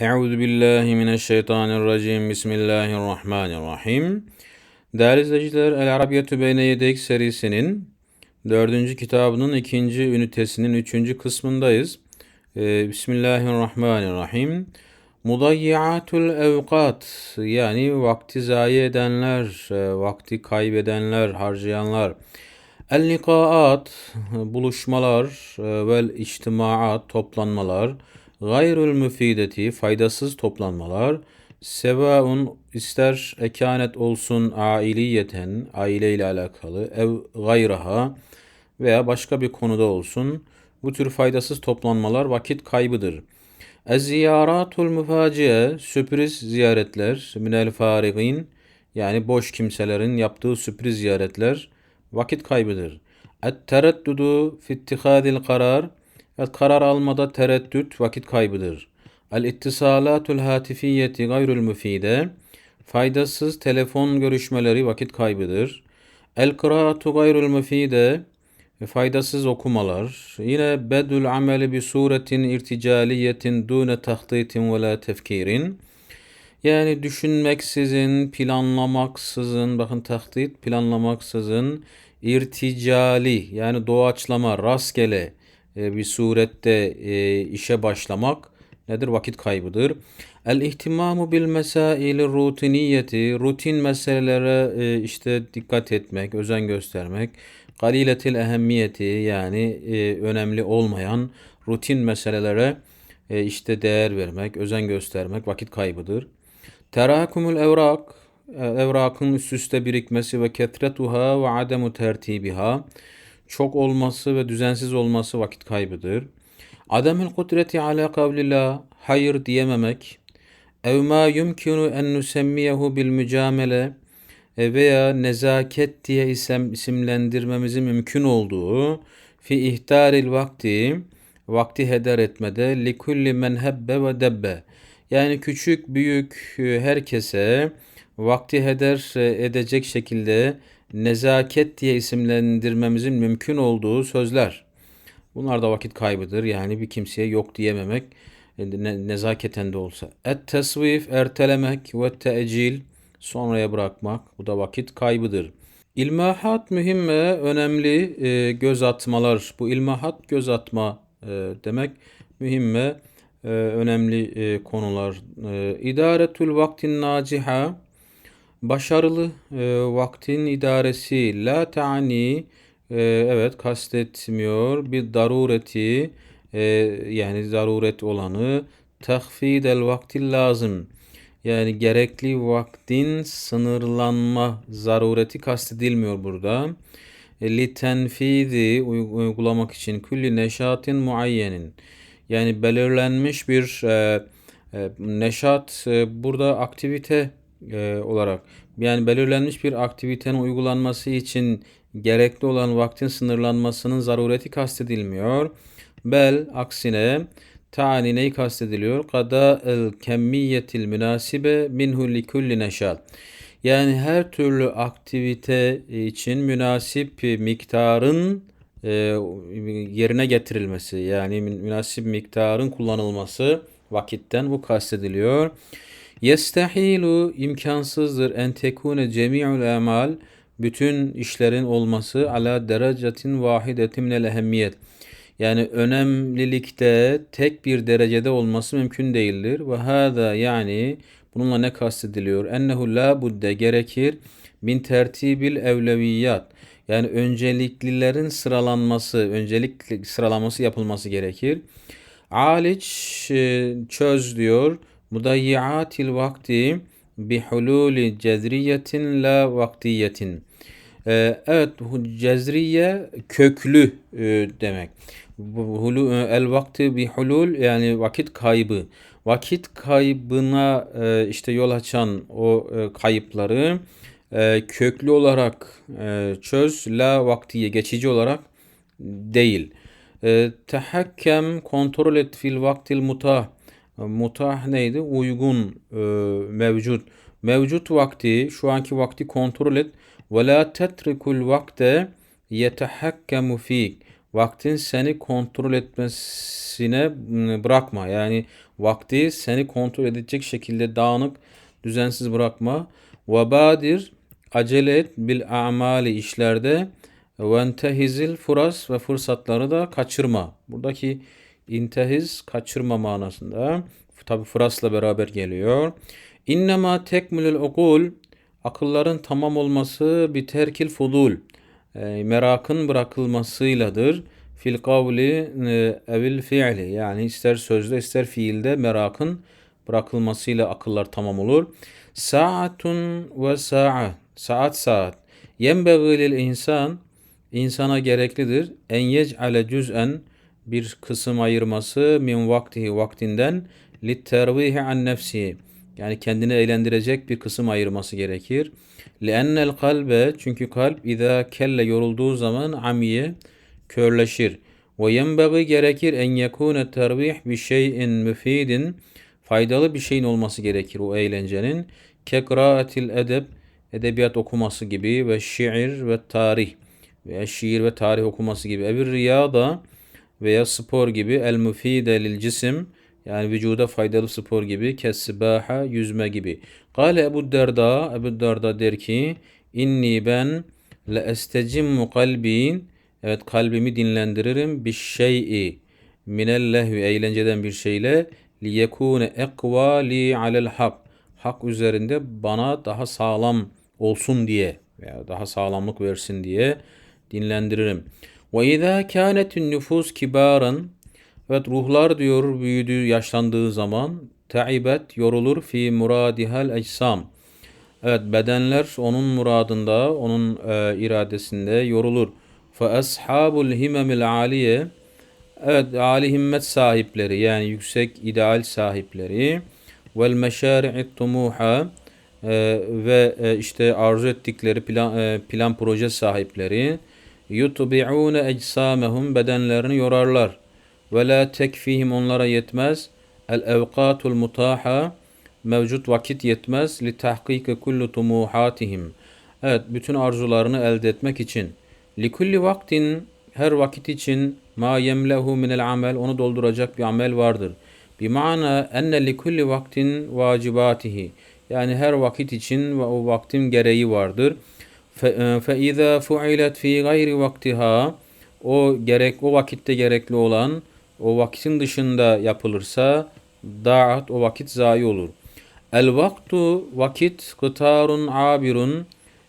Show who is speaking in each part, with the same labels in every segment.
Speaker 1: Euzu billahi mineşşeytanirracim. Bismillahirrahmanirrahim. Değerli izleyiciler, El Arabiyetü Beyne Yedek serisinin dördüncü kitabının ikinci ünitesinin üçüncü kısmındayız. Ee, Bismillahirrahmanirrahim. Mudayyiatul evkat yani vakti zayi edenler, e, vakti kaybedenler, harcayanlar. El nikaat buluşmalar e, vel içtimaat toplanmalar gayrul müfideti faydasız toplanmalar sevaun ister ekanet olsun ailiyeten aile ile alakalı ev gayraha veya başka bir konuda olsun bu tür faydasız toplanmalar vakit kaybıdır. Ez ziyaratul müfaciye sürpriz ziyaretler minel farigin yani boş kimselerin yaptığı sürpriz ziyaretler vakit kaybıdır. Et tereddudu fi ittihadil karar Evet, karar almada tereddüt vakit kaybıdır. El ittisalatul hatifiyeti gayrul müfide faydasız telefon görüşmeleri vakit kaybıdır. El kıraatu gayrul müfide faydasız okumalar. Yine bedül ameli bi suretin irticaliyetin dune tahtitin ve la tefkirin. Yani düşünmeksizin, planlamaksızın, bakın tahtit planlamaksızın, irticali yani doğaçlama, rastgele, bir surette e, işe başlamak nedir? Vakit kaybıdır. El ihtimamu bil mesaili rutiniyeti, rutin meselelere e, işte dikkat etmek, özen göstermek. Galiletil ehemmiyeti yani önemli olmayan rutin meselelere işte değer vermek, özen göstermek vakit kaybıdır. Terakumul evrak, evrakın üst üste birikmesi ve ketretuha ve ademu tertibiha çok olması ve düzensiz olması vakit kaybıdır. Ademül kudreti ala kavlillah hayır diyememek. Ev ma yumkinu en nusemmiyehu bil mücamele e, veya nezaket diye isim, isimlendirmemizi mümkün olduğu fi ihtaril vakti vakti heder etmede li kulli men hebbe ve debbe yani küçük büyük e, herkese vakti heder e, edecek şekilde nezaket diye isimlendirmemizin mümkün olduğu sözler. Bunlar da vakit kaybıdır. Yani bir kimseye yok diyememek ne, nezaketen de olsa. Et tesvif ertelemek ve teecil sonraya bırakmak. Bu da vakit kaybıdır. İlmahat mühim ve önemli e, göz atmalar. Bu ilmahat göz atma e, demek mühim ve e, önemli e, konular. E, İdaretül vaktin naciha Başarılı e, vaktin idaresi la ta'ni e, evet kastetmiyor. Bir darureti e, yani zaruret olanı tahfidel vakti lazım. Yani gerekli vaktin sınırlanma zarureti kastedilmiyor burada. E, li tenfidi uygulamak için külli neşatin muayyenin. Yani belirlenmiş bir e, e, neşat e, burada aktivite e, olarak yani belirlenmiş bir aktivitenin uygulanması için gerekli olan vaktin sınırlanmasının zarureti kastedilmiyor. Bel aksine tani neyi kastediliyor? Kada el kemmiyetil münasibe minhu li kulli neşat. Yani her türlü aktivite için münasip miktarın e, yerine getirilmesi yani münasip miktarın kullanılması vakitten bu kastediliyor. Yestehilu imkansızdır en tekune cemi'ul emal bütün işlerin olması ala derecetin vahidetin minel ehemmiyet. Yani önemlilikte tek bir derecede olması mümkün değildir. Ve hâzâ yani bununla ne kastediliyor? Ennehu la budde gerekir min tertibil evleviyat. Yani önceliklilerin sıralanması, öncelik sıralaması yapılması gerekir. Aliç e, çöz diyor mudayyiatil vakti bi hululi cezriyetin la vaktiyetin. Ee, evet cezriye köklü e, demek. Hulu, e, el vakti bi hulul yani vakit kaybı. Vakit kaybına e, işte yol açan o kayıpları köklü olarak çöz la vaktiye geçici olarak değil. E, tehakkem kontrol et fil vaktil mutah Mutah neydi? Uygun, e, mevcut. Mevcut vakti, şu anki vakti kontrol et. Ve la tetrikul vakte yetehakkemu fik. Vaktin seni kontrol etmesine bırakma. Yani Vakti seni kontrol edecek şekilde dağınık, düzensiz bırakma. Ve badir acele et bil amali işlerde ve entehizil furas ve fırsatları da kaçırma. Buradaki intehiz kaçırma manasında. Tabi fırasla beraber geliyor. İnnemâ tekmülül ukul akılların tamam olması bir terkil fudul e, merakın bırakılmasıyladır. Fil kavli e, evil fiili yani ister sözde ister fiilde merakın bırakılmasıyla akıllar tamam olur. Saatun ve sa'a saat saat yenbeği lil insan insana gereklidir en yec'ale cüz'en bir kısım ayırması min vaktihi vaktinden lit tervihi an nefsi yani kendini eğlendirecek bir kısım ayırması gerekir. Li'ennel kalbe çünkü kalp izâ kelle yorulduğu zaman amiye körleşir. Ve yenbeği gerekir en yekûne tervih bir şeyin müfidin faydalı bir şeyin olması gerekir o eğlencenin. Kekraatil edeb edebiyat okuması gibi ve şiir ve tarih veya şiir ve tarih okuması gibi. Evir riyada veya spor gibi. El müfide lil cisim yani vücuda faydalı spor gibi. Kessibaha yüzme gibi. Kale Ebu Derda Ebu Derda der ki inni ben le estecimmu kalbi. Evet kalbimi dinlendiririm. Bir şey'i minel lehvi. Eğlenceden bir şeyle. Li yekune ekva li alel hak. Hak üzerinde bana daha sağlam olsun diye veya daha sağlamlık versin diye dinlendiririm. Ve izâ kânetün nüfus kibaran Evet ruhlar diyor büyüdüğü, yaşlandığı zaman taibet yorulur fi muradihal ecsam. Evet bedenler onun muradında, onun e, iradesinde yorulur. Fe ashabul himemil aliye Evet âli himmet sahipleri yani yüksek ideal sahipleri vel meşari'it tumuha e, ve e, işte arzu ettikleri plan, e, plan proje sahipleri yutbi'une ecsamehum bedenlerini yorarlar ve la tekfihim onlara yetmez el evkatul mutaha mevcut vakit yetmez li tahkike kullu tumuhatihim evet bütün arzularını elde etmek için li kulli vaktin her vakit için ma yemlehu minel amel onu dolduracak bir amel vardır. Bi mana enne li kulli vaktin vacibatihi yani her vakit için ve o vaktin gereği vardır. İzâ fu'ilet fi gayri vaktiha o gerek o vakitte gerekli olan o vakitin dışında yapılırsa da'at o vakit zayi olur. El vaktu vakit kıtarun abirun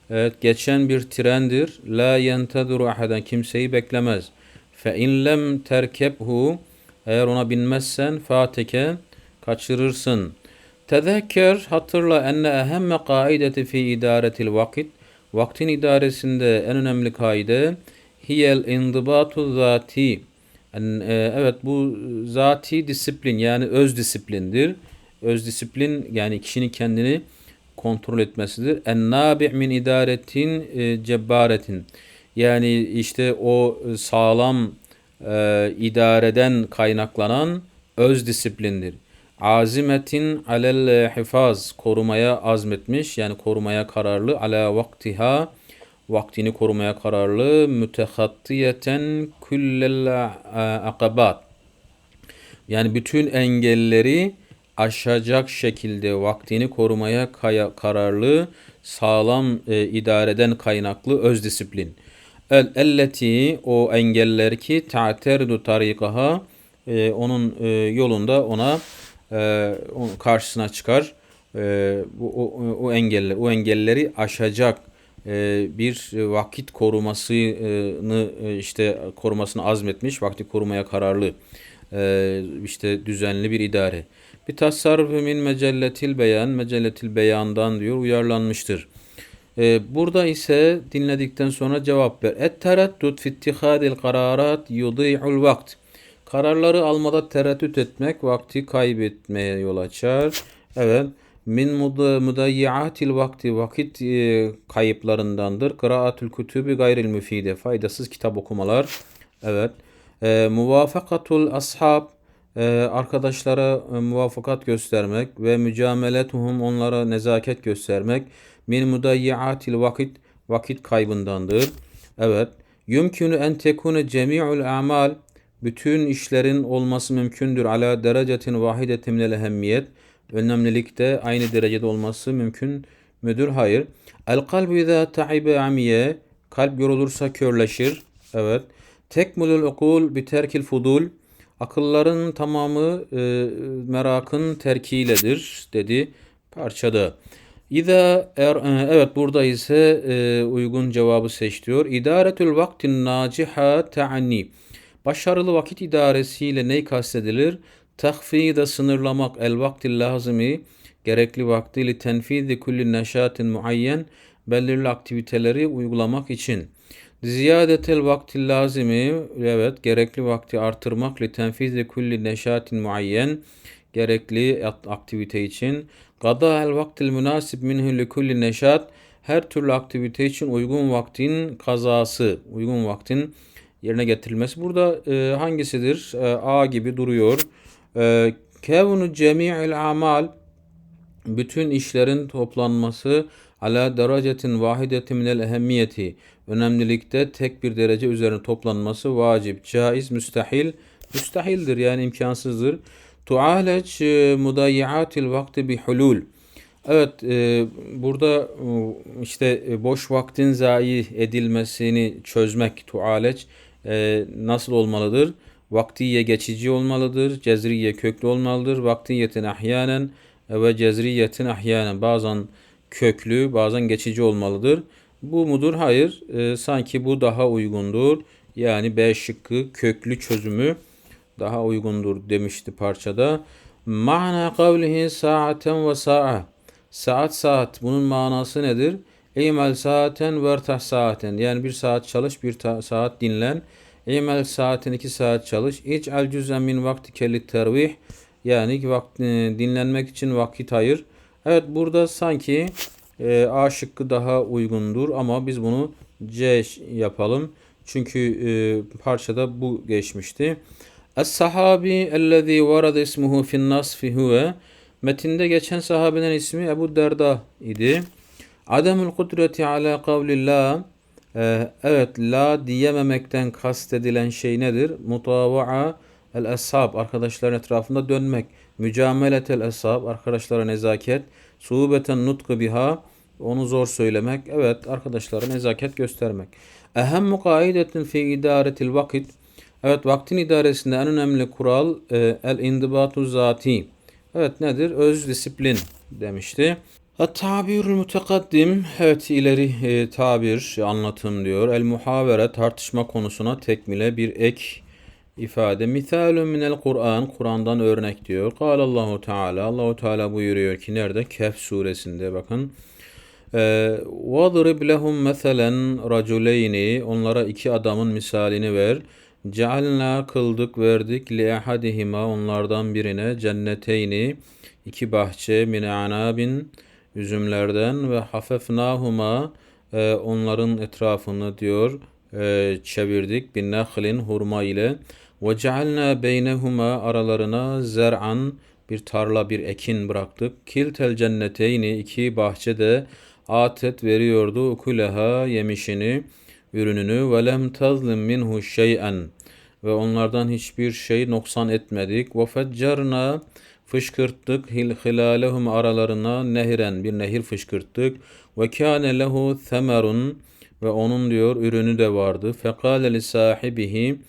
Speaker 1: evet geçen bir trendir. La yenteduru ahaden kimseyi beklemez. Fe in lem terkebhu eğer ona binmezsen fateke kaçırırsın. Tezekker hatırla enne ehemme kaideti fi idaretil vakit vaktin idaresinde en önemli kaide hiyel indibatu zati yani, e, evet bu zati disiplin yani öz disiplindir. Öz disiplin yani kişinin kendini kontrol etmesidir. En nabi' min idaretin e, cebbaretin. Yani işte o sağlam e, idareden kaynaklanan öz disiplindir. Azimetin alel hifaz korumaya azmetmiş yani korumaya kararlı ala vaktiha vaktini korumaya kararlı mütehattiyeten küllel akabat yani bütün engelleri aşacak şekilde vaktini korumaya kararlı sağlam e, idareden kaynaklı öz disiplin. El elleti o engeller ki ta'terdu tarikaha e, onun e, yolunda ona e, karşısına çıkar. E, o, o, o engeller o engelleri aşacak e, bir vakit korumasını e, işte korumasını azmetmiş, vakti korumaya kararlı e, işte düzenli bir idare. Bir tasarruf min mecelletil beyan, mecelletil beyandan diyor uyarlanmıştır. Burada ise dinledikten sonra cevap ver. Et tereddüt fi ittihadil kararat yudi'ul vakt. Kararları almada tereddüt etmek vakti kaybetmeye yol açar. Evet min mudayyiatil vakti vakit e, kayıplarındandır. Kıraatül kütübü gayril müfide faydasız kitap okumalar. Evet. E, muvafakatul ashab e, arkadaşlara e, muvafakat göstermek ve mücameletuhum onlara nezaket göstermek min mudayyiatil vakit vakit kaybındandır. Evet. Yumkünü en tekune cemi'ul amal bütün işlerin olması mümkündür. Ala derecetin vahidetin minel ehemmiyet. Önemlilikte aynı derecede olması mümkün müdür? Hayır. El kalbu izâ ta'ibe amiye. Kalp yorulursa körleşir. Evet. Tekmulul ukul bi terkil fudul. Akılların tamamı e, merakın terkiyledir dedi parçada. İza er, e, evet burada ise e, uygun cevabı seç diyor. İdaretül vaktin naciha ta'ni. Başarılı vakit idaresiyle ne kastedilir? Tahfide sınırlamak el vakti lazimi gerekli vakti li tenfizi kulli neşatin muayyen belirli aktiviteleri uygulamak için. Ziyadetel vakti lazimi evet gerekli vakti artırmak li tenfizi kulli neşatin muayyen gerekli aktivite için. Gada el vaktil münasib minhu li kulli neşat her türlü aktivite için uygun vaktin kazası, uygun vaktin yerine getirilmesi. Burada e, hangisidir? E, A gibi duruyor. E, Kevnu cemi'il amal bütün işlerin toplanması ala derecetin vahidetin minel ehemmiyeti önemlilikte tek bir derece üzerine toplanması vacip, caiz, müstahil, müstahildir yani imkansızdır. Tualeç e, mudayyiatil vakti bi hulul. Evet e, burada e, işte e, boş vaktin zayi edilmesini çözmek tualeç e, nasıl olmalıdır? Vaktiye geçici olmalıdır, cezriye köklü olmalıdır. Vaktiyetin ahyanen ve cezriyetin ahyanen bazen köklü bazen geçici olmalıdır. Bu mudur? Hayır. E, sanki bu daha uygundur. Yani B şıkkı köklü çözümü daha uygundur demişti parçada. Ma'na kavlihi saaten ve sa'a. Saat saat bunun manası nedir? İmel saaten ve ertah saaten. Yani bir saat çalış, bir saat dinlen. İmel saatin iki saat çalış. İc'al cüz'en min vakti kelli tervih. Yani vakti, dinlenmek için vakit ayır. Evet burada sanki e, A şıkkı daha uygundur ama biz bunu C yapalım. Çünkü e, parçada bu geçmişti. Es-sahabi ellezî varada ismuhu fin nasfi Metinde geçen sahabenin ismi Ebu Derda idi. Ademul kudreti ala kavlillah ee, evet la diyememekten kastedilen şey nedir? Mutava'a el ashab arkadaşların etrafında dönmek. Mücameletel ashab arkadaşlara nezaket. Suhubeten nutku biha onu zor söylemek. Evet arkadaşlara nezaket göstermek. Ehem mukaidetin fi idaretil vakit Evet vaktin idaresinde en önemli kural e, el indibatu zati. Evet nedir? Öz disiplin demişti. Tabirül mütekaddim evet ileri e, tabir anlatım diyor. El muhavere tartışma konusuna tekmile bir ek ifade. Misalun minel Kur'an Kur'an'dan örnek diyor. Kal Allahu Teala Allahu Teala buyuruyor ki nerede? Kehf suresinde bakın. وَضْرِبْ لَهُمْ مَثَلًا رَجُلَيْنِ Onlara iki adamın misalini ver. Cealna kıldık verdik li ahadihima onlardan birine cenneteyni iki bahçe min anabin üzümlerden ve hafefnahuma e, onların etrafını diyor e, çevirdik bin nahlin hurma ile ve cealna beynehuma aralarına zer'an bir tarla bir ekin bıraktık. Kiltel cenneteyni iki bahçe de atet veriyordu ukuleha yemişini ürününü ve lem tazlim minhu şey'en ve onlardan hiçbir şey noksan etmedik. Ve feccarna fışkırttık hilalehum aralarına nehiren bir nehir fışkırttık. Ve kâne lehu semerun ve onun diyor ürünü de vardı. Fekale li sahibihi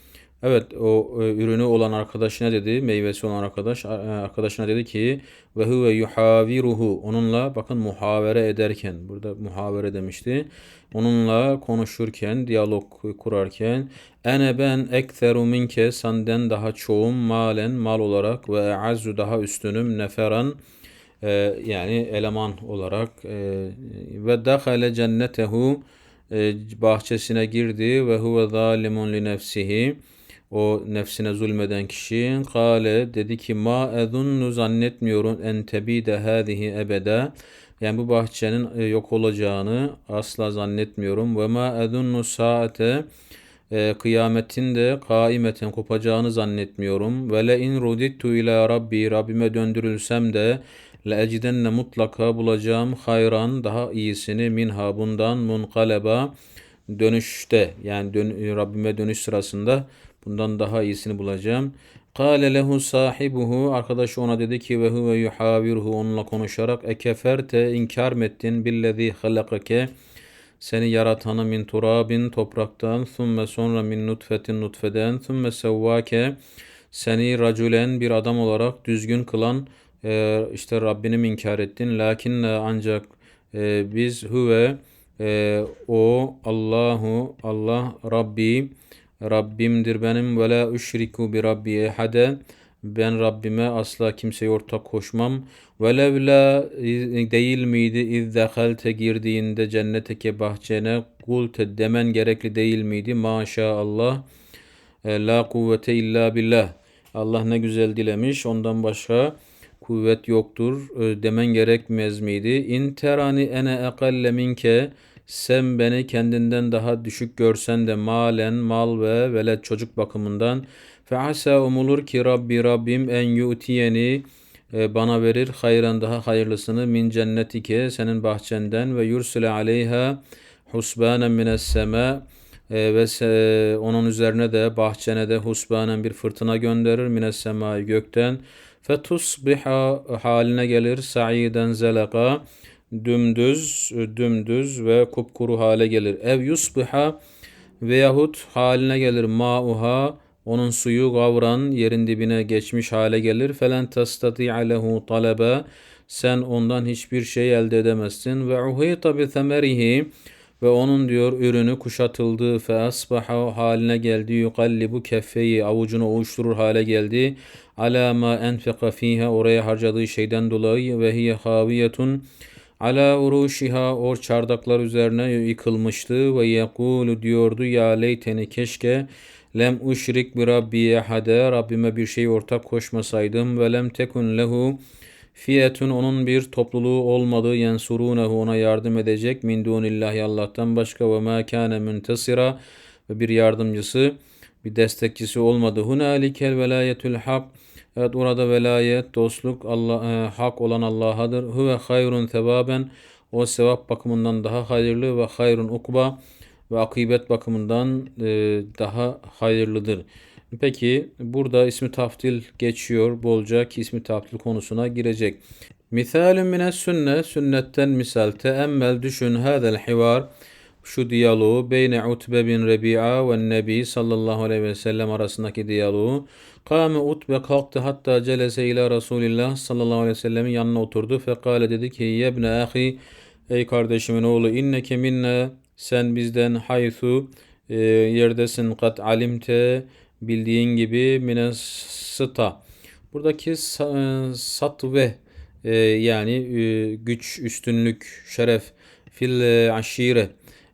Speaker 1: Evet o e, ürünü olan arkadaşına dedi, meyvesi olan arkadaş e, arkadaşına dedi ki ve huve yuhaviruhu. Onunla bakın muhavere ederken burada muhavere demişti. Onunla konuşurken, diyalog kurarken ene ben ekseru minke senden daha çoğum malen mal olarak ve azzu daha üstünüm neferan. E, yani eleman olarak e, ve dahale cennetehu. E, bahçesine girdi. Ve huve zalimun li nefsihi o nefsine zulmeden kişi kale dedi ki ma edunnu zannetmiyorum en tebide hadihi ebeda yani bu bahçenin e, yok olacağını asla zannetmiyorum. Ve ma edunnu saate e, kıyametin de kaimeten kopacağını zannetmiyorum. Ve le in rudittu ila rabbi Rabbime döndürülsem de le ecidenne mutlaka bulacağım hayran daha iyisini minha bundan munkaleba dönüşte. Yani dön, Rabbime dönüş sırasında Bundan daha iyisini bulacağım. Kâle lehu sahibuhu arkadaşı ona dedi ki ve huve yuhavirhu onunla konuşarak ekeferte inkar mı ettin? Billezî halakake. Seni yaratanı min turabin topraktan thumme sonra min nutfetin nutfeden thumme sevvake seni racülen bir adam olarak düzgün kılan e, işte Rabbini mi inkar ettin? Lakinne ancak e, biz huve e, o Allahu Allah Rabbi Rabbimdir benim ve la üşriku bi rabbi ehade ben Rabbime asla kimseye ortak koşmam. Velevla değil miydi iz dehalte girdiğinde cenneteke bahçene kulte demen gerekli değil miydi? Maşallah. E, la kuvvete illa billah. Allah ne güzel dilemiş. Ondan başka kuvvet yoktur e, demen gerekmez miydi? İn terani ene ekalle minke sen beni kendinden daha düşük görsen de malen, mal ve velet çocuk bakımından fe umulur ki Rabbi Rabbim en yu'tiyeni e, bana verir hayran daha hayırlısını min cennetike senin bahçenden ve yursile aleyha husbanen mines sema e, ve onun üzerine de bahçene de husbanen bir fırtına gönderir mines semai gökten. Fetusbiha haline gelir sa'iden zelaka dümdüz dümdüz ve kupkuru hale gelir. Ev yusbiha veyahut haline gelir ma'uha onun suyu gavran yerin dibine geçmiş hale gelir. Felen tastati'a lehu talebe sen ondan hiçbir şey elde edemezsin. Ve uhita bi semerihi ve onun diyor ürünü kuşatıldı fe asbaha haline geldi yukallibu keffeyi avucunu ovuşturur hale geldi ala ma enfeka fiha oraya harcadığı şeyden dolayı ve hiye haviyetun ala uruşiha or çardaklar üzerine yıkılmıştı ve yekulu diyordu ya leyteni keşke lem uşrik bi rabbi ehade Rabbime bir şey ortak koşmasaydım ve lem tekun lehu fiyetun onun bir topluluğu olmadığı yensurunehu ona yardım edecek min dunillahi Allah'tan başka ve ma kâne müntasira ve bir yardımcısı bir destekçisi olmadı. Hunalikel velayetül hak Evet orada velayet, dostluk Allah e, hak olan Allah'adır. Huve hayrun sevaben o sevap bakımından daha hayırlı ve hayrun ukba ve akıbet bakımından e, daha hayırlıdır. Peki burada ismi taftil geçiyor bolca ki ismi taftil konusuna girecek. Misalün mines sünne, sünnetten misal teemmel düşün hadel hivar şu diyaloğu beyne Utbe bin Rebi'a ve Nebi sallallahu aleyhi ve sellem arasındaki diyaloğu. Kâme Utbe kalktı hatta celese ila Resulillah sallallahu aleyhi ve sellemin yanına oturdu. Fekale dedi ki yebne ahi ey kardeşimin oğlu inneke minne sen bizden haythu e, yerdesin kat alimte bildiğin gibi mine sıta. Buradaki sat ve e, yani e, güç, üstünlük, şeref fil e, aşire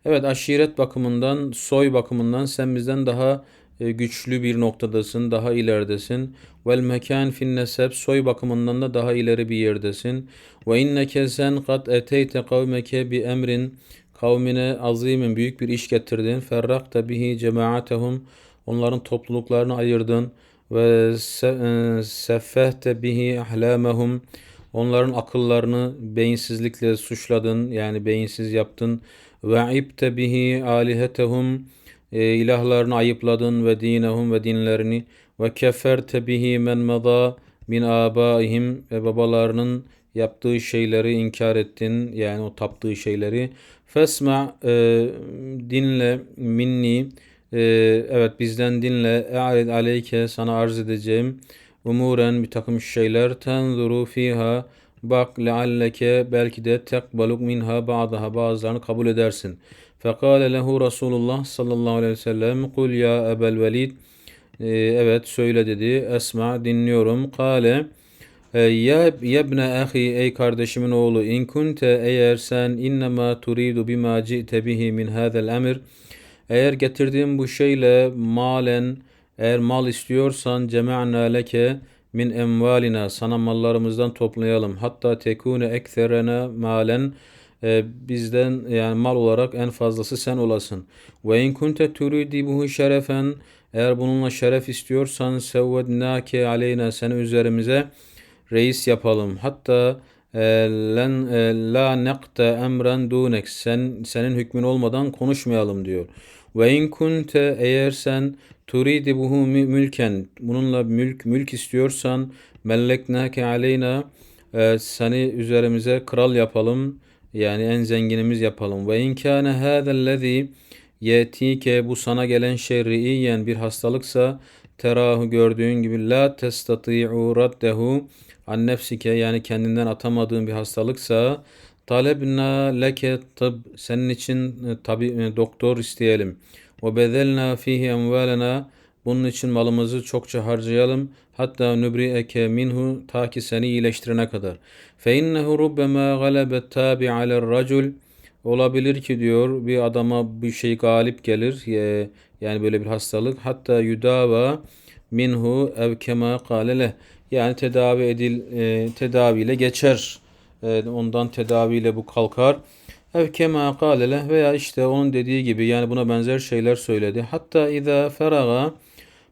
Speaker 1: Evet aşiret bakımından, soy bakımından sen bizden daha e, güçlü bir noktadasın, daha ileridesin. Vel mekan fin nesep soy bakımından da daha ileri bir yerdesin. Ve inneke sen kat eteyte kavmeke bi emrin kavmine azimin büyük bir iş getirdin. Ferrakta bihi cemaatehum onların topluluklarını ayırdın ve e, seffehte bihi ahlamehum onların akıllarını beyinsizlikle suçladın yani beyinsiz yaptın ve ibte bihi alihetehum e, ilahlarını ayıpladın ve dinehum ve dinlerini ve keferte bihi men mada min abaihim ve babalarının yaptığı şeyleri inkar ettin. Yani o taptığı şeyleri. Fesma e, dinle minni. E, evet bizden dinle. E'arid aleyke sana arz edeceğim. Umuren bir takım şeyler. Tenzuru fiha. Bak lealleke belki de tekbaluk minha ba'daha. Bazılarını kabul edersin. Fekale lehu Resulullah sallallahu aleyhi ve sellem kul ya ebel velid ee, evet söyle dedi. Esma dinliyorum. Kale e, ya yebne ahi ey kardeşimin oğlu in kunte eğer sen innema turidu bima ci'te bihi min hadal emir eğer getirdiğin bu şeyle malen eğer mal istiyorsan cema'na leke min emvalina sana mallarımızdan toplayalım. Hatta tekune ekserene malen e, bizden yani mal olarak en fazlası sen olasın. Ve in kunte turidibuhu şerefen eğer bununla şeref istiyorsan sevvednake aleyna seni üzerimize reis yapalım. Hatta e, len e, la nekte emren dunek sen senin hükmün olmadan konuşmayalım diyor. Ve in kunte eğer sen Turidibuhu mü- mülken. Bununla mülk mülk istiyorsan melleknake aleyna e, seni üzerimize kral yapalım. Yani en zenginimiz yapalım. Ve in kana hâzellezî yetike bu sana gelen ri'iyen bir hastalıksa terahu gördüğün gibi la testati'u raddehu an nefsike yani kendinden atamadığın bir hastalıksa talebna leke tıb senin için e, tabi e, doktor isteyelim. Ve bedelna fihi emvalena bunun için malımızı çokça harcayalım. Hatta nubri'eke minhu ta ki seni iyileştirene kadar. Fe innehu rubbema galebet tabi alel racul. Olabilir ki diyor bir adama bir şey galip gelir yani böyle bir hastalık. Hatta yudava minhu ev kema kâleleh yani tedavi edil e, tedaviyle geçer. E, ondan tedaviyle bu kalkar. Ev kema kâleleh veya işte onun dediği gibi yani buna benzer şeyler söyledi. Hatta izâ feraga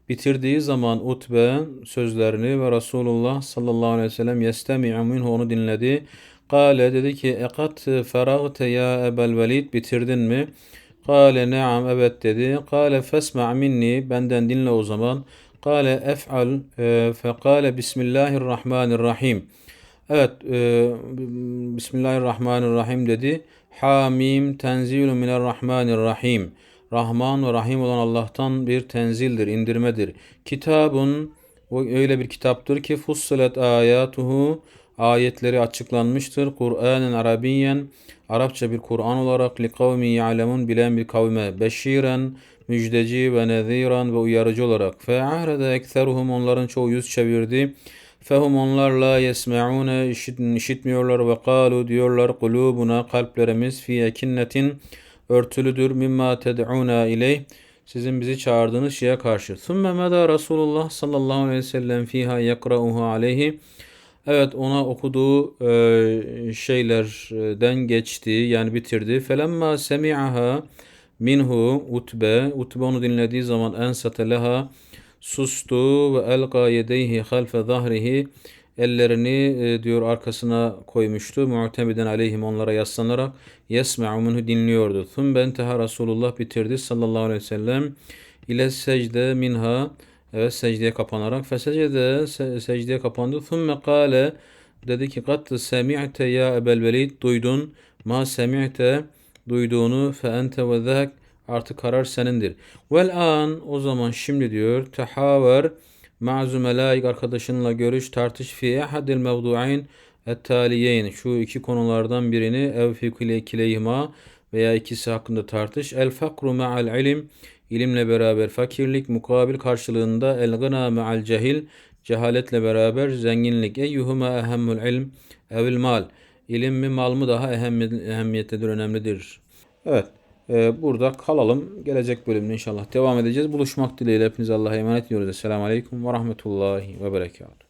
Speaker 1: bitirdiği zaman Utbe sözlerini ve Resulullah sallallahu aleyhi ve sellem yestemi'u minhu onu dinledi. Kale dedi ki ekat feragte ya Ebel Velid bitirdin mi? Kale neam evet dedi. Kale fesma' minni benden dinle o zaman. Kale ef'al e, fekale bismillahirrahmanirrahim. Evet e, Bismillahirrahmanirrahim dedi. Hamim tenzilun minerrahmanirrahim. Rahman ve Rahim olan Allah'tan bir tenzildir, indirmedir. Kitabun öyle bir kitaptır ki fussilet ayatuhu ayetleri açıklanmıştır. Kur'anen Arabiyen Arapça bir Kur'an olarak li kavmi ya'lemun bilen bir kavme beşiren müjdeci ve neziran ve uyarıcı olarak fe ahrede ekseruhum onların çoğu yüz çevirdi. Fehum onlar la yesme'une işit, işitmiyorlar ve kalu diyorlar kulubuna kalplerimiz fi ekinnetin örtülüdür. Mimma ted'una ileyh. Sizin bizi çağırdığınız şeye karşı. Thumme meda Resulullah sallallahu aleyhi ve sellem fiha yakra'uhu aleyhi. Evet ona okuduğu e, şeylerden geçti yani bitirdi. Felemma semi'aha minhu utbe. Utbe onu dinlediği zaman ensate leha sustu ve elqa yedeyhi halfe zahrihi ellerini e, diyor arkasına koymuştu. Mu'temiden aleyhim onlara yaslanarak yesme'u minhu dinliyordu. Thumbe enteha Resulullah bitirdi sallallahu aleyhi ve sellem ile secde minha evet secdeye kapanarak fesecede se- secdeye kapandı. Thumme kâle dedi ki kat semi'te ya Ebel Velid duydun ma semi'te duyduğunu fe ente ve artık karar senindir. Vel an o zaman şimdi diyor tehaver ma'zu melaik arkadaşınla görüş tartış fi ahadil mevdu'ain ettaliyeyn şu iki konulardan birini ev fi kileyhima veya ikisi hakkında tartış. El fakru ma'al ilim ilimle beraber fakirlik mukabil karşılığında el gına ma'al cehil cehaletle beraber zenginlik. Eyyuhuma ehemmül ilm evil mal ilim mi mal mı daha ehemmiyet- ehemmiyetlidir önemlidir. Evet. E, burada kalalım. Gelecek bölümde inşallah devam edeceğiz. Buluşmak dileğiyle hepinize Allah'a emanet ediyoruz. Esselamu Aleyküm ve Rahmetullahi ve Berekatuhu.